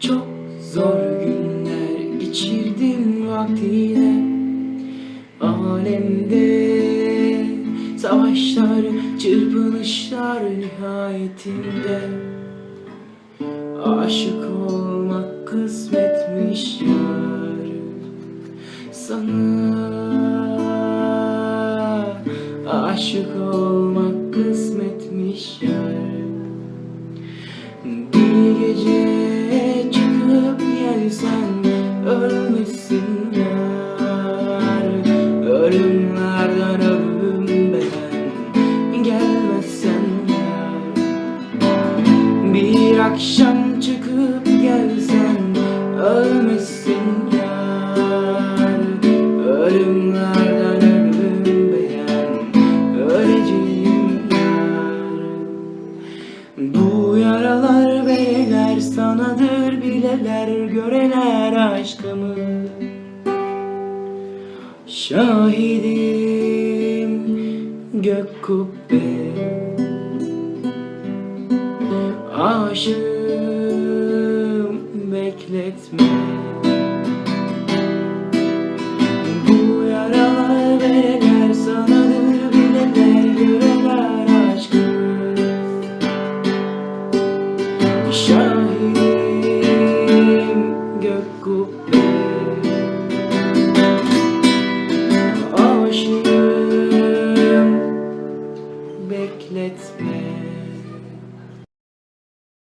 Çok zor günler geçirdim vaktiyle Alemde savaşlar, çırpınışlar nihayetinde. Aşık olmak kısmetmiş yar Sana. Aşık olmak kısmetmiş yar çıkıp gelsen ölmesin Ölümlerden ölüm beden gelmezsen Bir akşam çıkıp gelsen ölmesin yar. Ölümlerden ölüm beğen öleceğim yar. Bu yaralar Eller sanadır bileler göreler aşkımı. Şahidim gök kubbe. Aşığım bekletme. Bu yaralar vereler sanadır bileler göreler aşkımı. it's been.